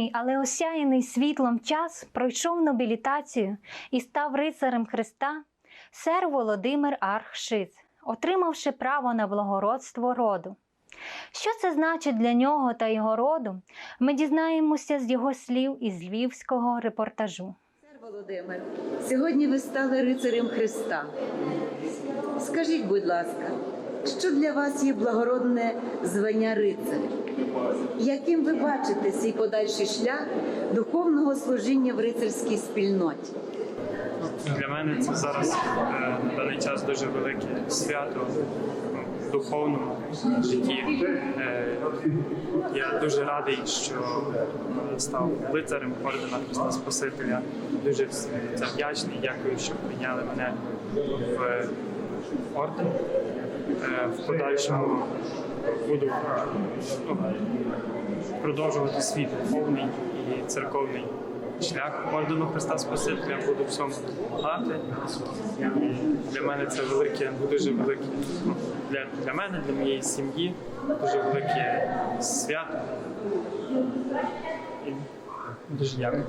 Скромний, але осяяний світлом час пройшов нобілітацію і став рицарем Христа сер Володимир Архшиц, отримавши право на благородство роду. Що це значить для нього та його роду, ми дізнаємося з його слів із львівського репортажу. Сер Володимир, сьогодні ви стали рицарем Христа. Скажіть, будь ласка, що для вас є благородне звання рицаря? Яким ви бачите свій подальший шлях духовного служіння в рицарській спільноті? Для мене це зараз е, на даний час дуже велике свято в духовному житті. Е, Я дуже радий, що е, став лицарем ордена Христа Спасителя. Дуже вдячний. Дякую, що прийняли мене в орден. В подальшому буду ну, продовжувати свій духовний і церковний шлях ордену Христа Спасителя, буду всьому допомагати. І для мене це велике, дуже велике ну, для, для мене, для моєї сім'ї, дуже велике свято. І дуже дякую.